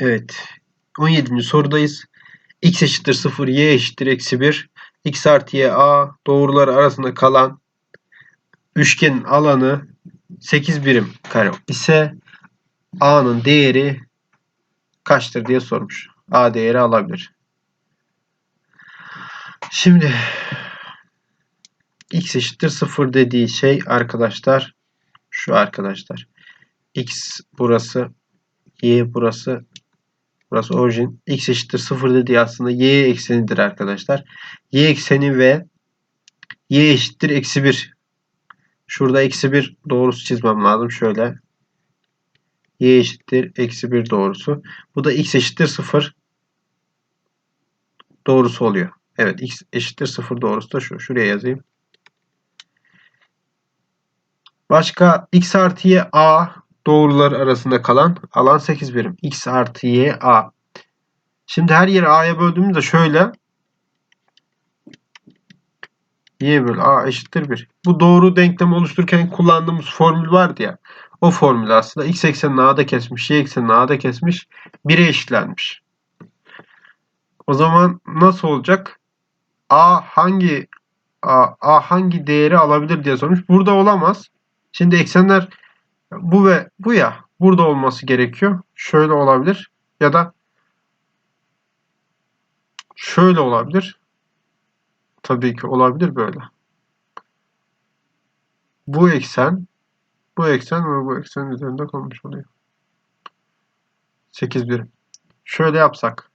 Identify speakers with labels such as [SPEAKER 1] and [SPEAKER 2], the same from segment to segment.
[SPEAKER 1] Evet. 17. sorudayız. x eşittir 0, y eşittir eksi 1. x artı y a doğrular arasında kalan üçgenin alanı 8 birim kare ise a'nın değeri kaçtır diye sormuş. a değeri alabilir. Şimdi x eşittir 0 dediği şey arkadaşlar şu arkadaşlar. x burası y burası burası orijin. x eşittir 0 dediği aslında y eksenidir arkadaşlar. y ekseni ve y eşittir eksi 1. Şurada eksi 1 doğrusu çizmem lazım. Şöyle y eşittir eksi 1 doğrusu. Bu da x eşittir 0 doğrusu oluyor. Evet x eşittir 0 doğrusu da şu. Şuraya yazayım. Başka x artı y a doğrular arasında kalan alan 8 birim. x artı y a. Şimdi her yeri a'ya böldüğümüzde şöyle y bölü a eşittir 1. Bu doğru denklemi oluştururken kullandığımız formül vardı ya. O formül aslında x eksenini a'da kesmiş, y eksenini a'da kesmiş, 1'e eşitlenmiş. O zaman nasıl olacak? a hangi a, a hangi değeri alabilir diye sormuş. Burada olamaz. Şimdi eksenler bu ve bu ya burada olması gerekiyor. Şöyle olabilir ya da şöyle olabilir. Tabii ki olabilir böyle. Bu eksen bu eksen ve bu eksen üzerinde kalmış oluyor. 8 birim. Şöyle yapsak.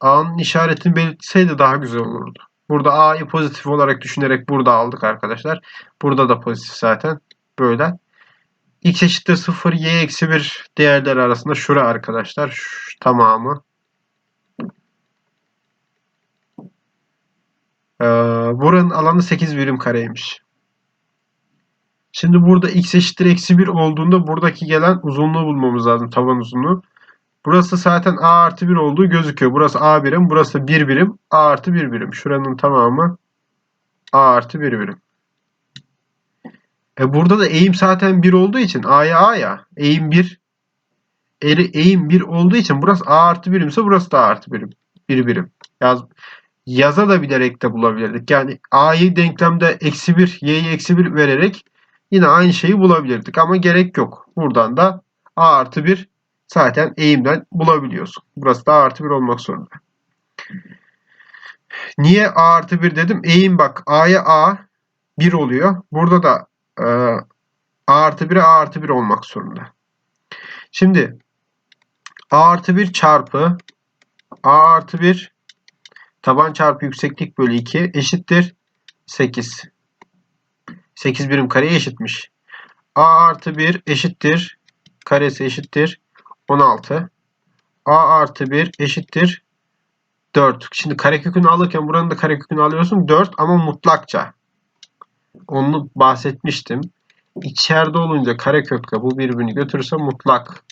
[SPEAKER 1] A'nın işaretini belirtseydi daha güzel olurdu. Burada A'yı pozitif olarak düşünerek burada aldık arkadaşlar. Burada da pozitif zaten. Böyle. X eşittir 0, Y eksi 1 değerleri arasında şura arkadaşlar. Şu tamamı. Ee, buranın alanı 8 birim kareymiş. Şimdi burada x eşittir eksi 1 olduğunda buradaki gelen uzunluğu bulmamız lazım. Taban uzunluğu. Burası zaten a artı 1 olduğu gözüküyor. Burası a birim. Burası 1 birim. a artı 1 birim. Şuranın tamamı a artı 1 birim. E burada da eğim zaten 1 olduğu için a'ya a ya. Eğim 1. Eğim 1 olduğu için burası a artı 1 ise burası da a artı 1 birim. 1 birim. Yaz, yaza da bilerek de bulabilirdik. Yani a'yı denklemde eksi 1, y'yi eksi 1 vererek yine aynı şeyi bulabilirdik. Ama gerek yok. Buradan da a artı 1 zaten eğimden bulabiliyorsun. Burası da a artı 1 olmak zorunda. Niye a artı 1 dedim? Eğim bak a'ya a 1 oluyor. Burada da e, a artı 1'e a artı 1 olmak zorunda. Şimdi a artı 1 çarpı a artı 1 taban çarpı yükseklik bölü 2 eşittir 8. 8 birim kareye eşitmiş. a artı 1 eşittir karesi eşittir 16. A artı 1 eşittir 4. Şimdi karekökünü alırken buranın da karekökünü alıyorsun 4 ama mutlakça. Onu bahsetmiştim. İçeride olunca karekökle bu birbirini götürürse mutlak.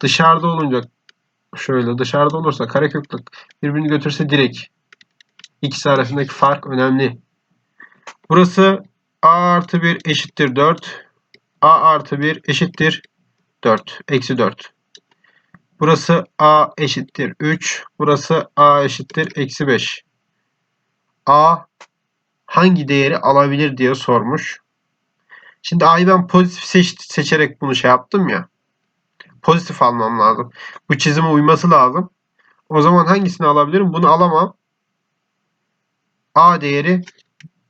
[SPEAKER 1] Dışarıda olunca şöyle dışarıda olursa karekökle birbirini götürse direkt. İkisi arasındaki fark önemli. Burası a artı 1 eşittir 4. a artı 1 eşittir 4. Eksi 4. Burası a eşittir 3. Burası a eşittir eksi 5. a hangi değeri alabilir diye sormuş. Şimdi a'yı ben pozitif seç seçerek bunu şey yaptım ya. Pozitif almam lazım. Bu çizime uyması lazım. O zaman hangisini alabilirim? Bunu alamam. a değeri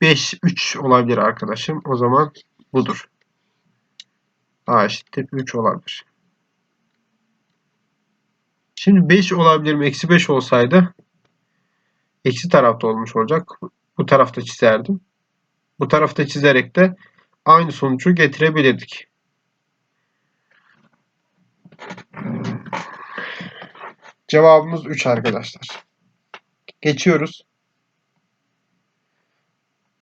[SPEAKER 1] 5, 3 olabilir arkadaşım. O zaman budur. a eşittir 3 olabilir. Şimdi 5 olabilir mi? Eksi 5 olsaydı eksi tarafta olmuş olacak. Bu tarafta çizerdim. Bu tarafta çizerek de aynı sonucu getirebilirdik. Cevabımız 3 arkadaşlar. Geçiyoruz.